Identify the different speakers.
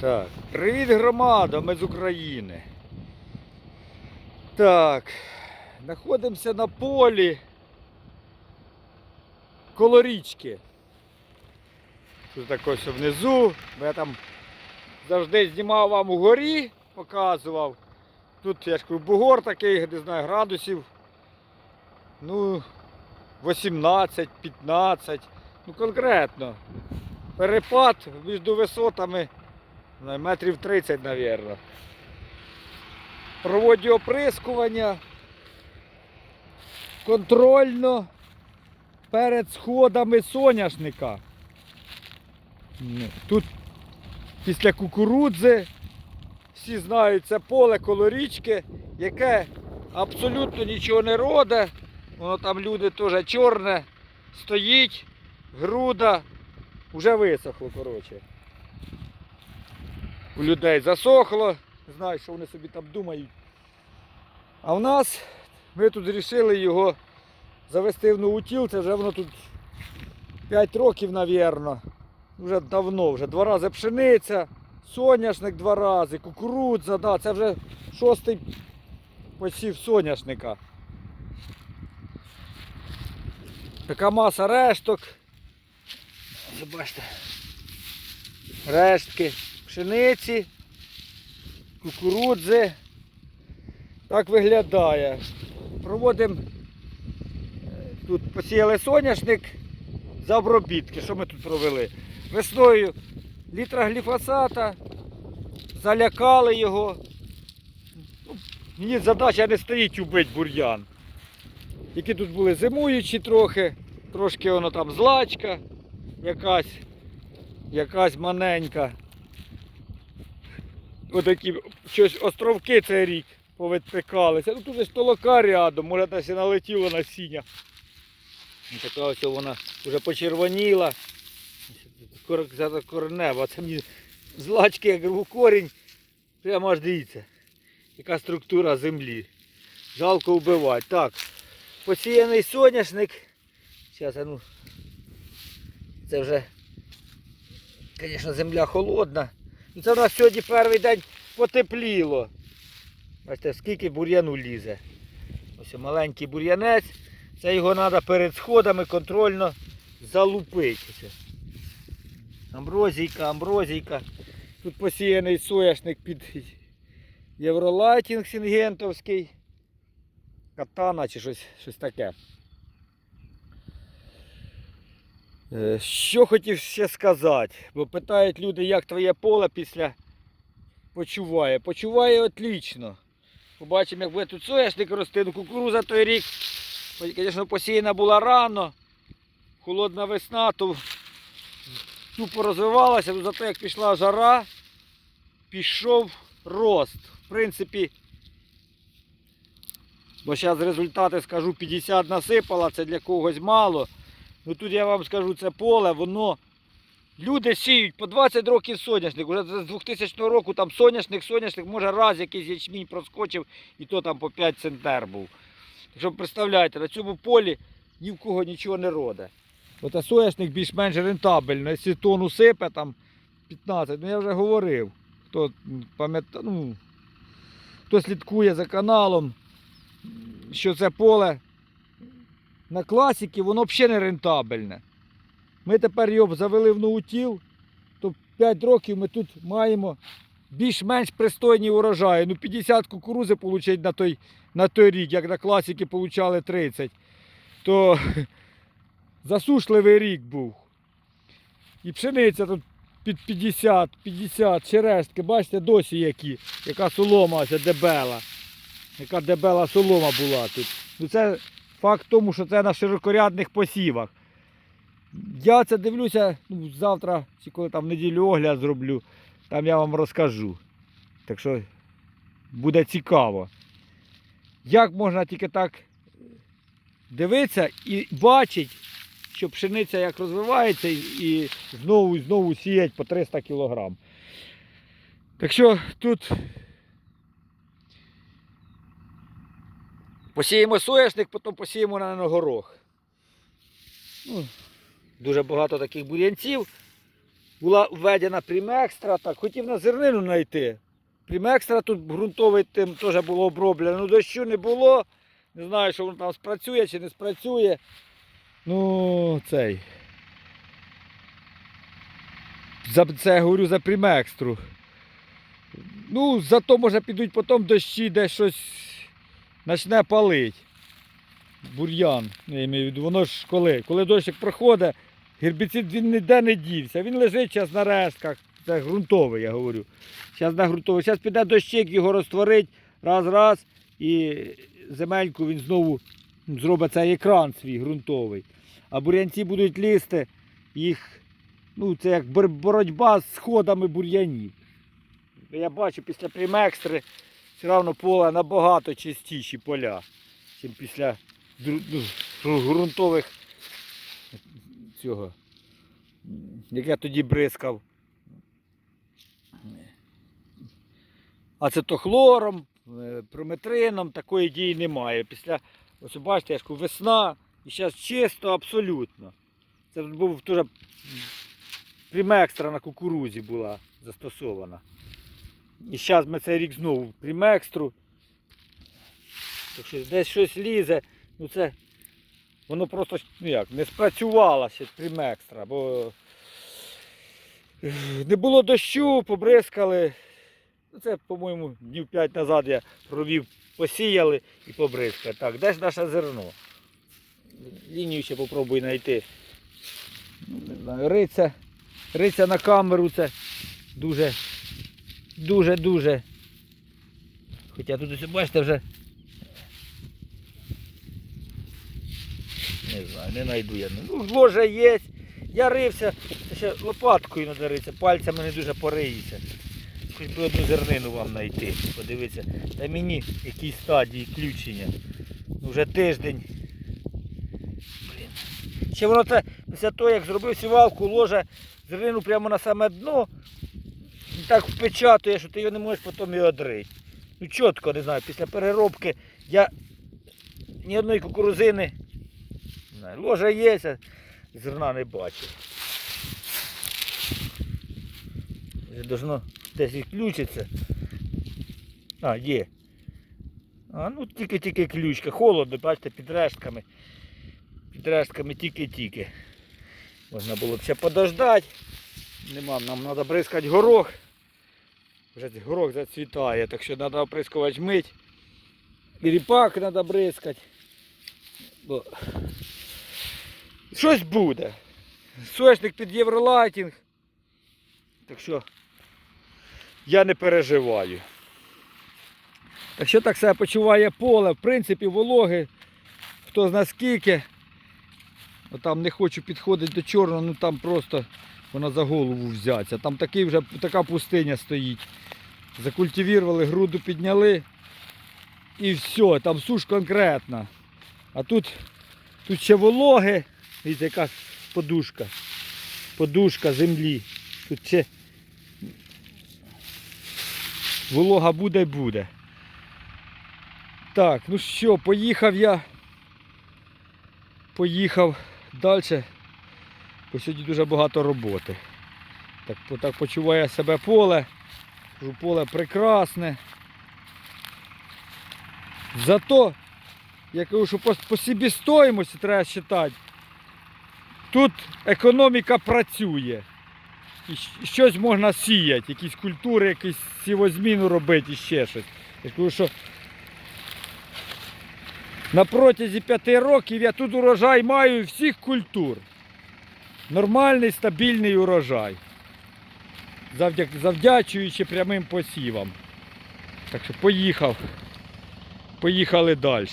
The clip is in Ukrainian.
Speaker 1: Так, привіт громада, ми з України. Так, знаходимося на полі коло річки. Тут так ось внизу. Я там завжди знімав вам угорі, показував. Тут я ж кажу, бугор такий, не знаю, градусів. Ну, 18, 15. Ну конкретно. Перепад між висотами метрів 30, мабуть. Проводжу оприскування. Контрольно. Перед сходами соняшника. Тут після кукурудзи. Всі знають це поле коло річки, яке абсолютно нічого не роде. Воно там люди теж чорне, стоїть, груда, вже висохло, коротше у людей засохло. Не знаю, що вони собі там думають. А в нас ми тут вирішили його завести в новутіл. Це вже воно тут 5 років, мабуть. Вже давно, вже два рази пшениця, соняшник два рази, кукурудза, да, це вже шостий посів соняшника. Така маса решток. Бачите. Рештки пшениці, кукурудзи. Так виглядає. Проводимо е, тут посіяли соняшник за обробітки. Що ми тут провели? Весною літра гліфосата, залякали його. Ну, Мені задача не стоїть убити бур'ян. Які тут були зимуючі трохи, трошки воно там злачка якась, якась маленька. Отакі щось островки цей рік повідпекалися. Ну тут ж толока рядом, може десь і налетіло насіння. І така ось вона вже почервоніла. Коренева, це мені злачки, як рву корінь. Прямо аж дивіться, яка структура землі. Жалко вбивати. Так, посіяний соняшник. Зараз, ну, це вже, звісно, земля холодна. Це в нас сьогодні перший день потепліло. Бачите, скільки бур'яну лізе. Ось маленький бур'янець. Це його треба перед сходами контрольно залупити. Амброзійка, амброзійка. Тут посіяний сояшник під Євролайтінг Сінгентовський. Катана чи щось, щось таке. Що хотів ще сказати, бо питають люди, як твоє поле після почуває. Почуває отлично. Побачимо, як буде тут соняшник рости. Ну, кукуруза той рік, звісно, посіяна була рано. Холодна весна, то тупо розвивалася, але зато як пішла жара, пішов рост. В принципі, бо зараз результати скажу 50 насипала, це для когось мало. Ну тут я вам скажу, це поле, воно. Люди сіють по 20 років соняшник. Уже з 2000 року там соняшник, соняшник, може раз якийсь ячмінь проскочив і то там по 5 центнер був. Так що представляєте, на цьому полі ні в кого нічого не роде. Ота соняшник більш-менш рентабельний. Якщо тонну сипе там 15, ну я вже говорив. Хто пам'ятає, ну, хто слідкує за каналом, що це поле на класіки, воно взагалі не рентабельне. Ми тепер його завели в ноутіл, то 5 років ми тут маємо більш-менш пристойні урожаї. Ну 50 кукурузи отримати на той, на той рік, як на класіки отримали 30. То засушливий рік був. І пшениця тут під 50, 50, черешки, бачите, досі які, яка солома дебела. Яка дебела солома була тут. Ну це факт в тому, що це на широкорядних посівах. Я це дивлюся ну, завтра, чи коли там неділю огляд зроблю, там я вам розкажу. Так що буде цікаво. Як можна тільки так дивитися і бачити, що пшениця як розвивається і знову і знову сіять по 300 кг. Так що тут посіємо соняшник, потім посіємо на горох. Ну, дуже багато таких бур'янців. була введена Примекстра, так, хотів на зернину знайти. Примекстра тут ґрунтовий тим теж було оброблено. Ну дощу не було. Не знаю, що воно там спрацює чи не спрацює. Ну, цей. За це я говорю за Примекстру. Ну, зато може підуть потім дощі, де щось почне палить. Бур'ян, я маю в виду, воно ж коли? Коли дощик проходить, гербіцид він ніде не дівся. Він лежить зараз на рештках. Це ґрунтовий, я говорю. Зараз на ґрунтовий. Зараз піде дощик, його розтворить раз-раз і земельку він знову зробить цей екран свій ґрунтовий. А бур'янці будуть лізти, їх, ну це як боротьба з сходами бур'янів. Я бачу після примекстри все одно поле набагато чистіші поля, ніж після дру- ну, ґрунтових цього, як я тоді бризкав. Ацетохлором, е, прометрином такої дії немає. Після, ось бачите, я ж весна і зараз чисто абсолютно. Це був теж примекстра на кукурузі була застосована. І зараз ми цей рік знову примекстру. Так що десь щось лізе, ну це воно просто ну як, не спрацювало примекстра, бо е, не було дощу, побризкали. Ну, Це, по-моєму, днів 5 назад я провів, посіяли і побризкали. Так, де ж наше зерно? Лінію ще попробую знайти. Ну, не знаю, риця, риця на камеру це дуже, дуже, дуже. Хоча тут ось бачите вже. Не знаю, не знайду я. Ну, ложа є. Я рився, ще лопаткою треба ритися, пальцями не дуже пориюся. Хоч би одну зернину вам знайти. Подивіться. Та мені якій стадії включення. Ну, вже тиждень. Блін. Ще воно це після того, як зробив сівалку, ложа зернину прямо на саме дно. Так впечатує, що ти його не можеш потім і одрити. Ну чітко, не знаю, після переробки я ні одної кукурузини. Ложа є, а зерна не. Вже должно десь відключиться. А, є. А, ну тільки-тільки ключка. Холодно, бачите, під рештками. Під рештками тільки-тільки. Можна було б ще подождати. Нема, нам треба бризкати горох. Вже горох зацвітає, так що треба оприскувати мить. І ріпак треба бризкати. Бо... Щось буде. Сошник під євролайтінг. Так що я не переживаю. Так що так себе почуває поле, в принципі, вологи, хто зна скільки. Там не хочу підходити до чорного, ну там просто вона за голову взяться. Там такий вже, така пустиня стоїть. Закультивірували, груду підняли і все, там суш конкретна. А тут, тут ще вологи, дивіться, яка подушка. Подушка землі. Тут ще волога буде й буде. Так, ну що, поїхав я. Поїхав далі. Бо сьогодні дуже багато роботи. Так, так почуває себе поле. Поле прекрасне. Зато, я кажу, що по, по собі треба вважати. Тут економіка працює. І щось можна сіяти, якісь культури, якісь сівозміну робити і ще щось. Я кажу, що на протязі п'яти років я тут урожай маю всіх культур. Нормальний, стабільний урожай. Завдячуючи прямим посівам. Так що поїхав. Поїхали далі.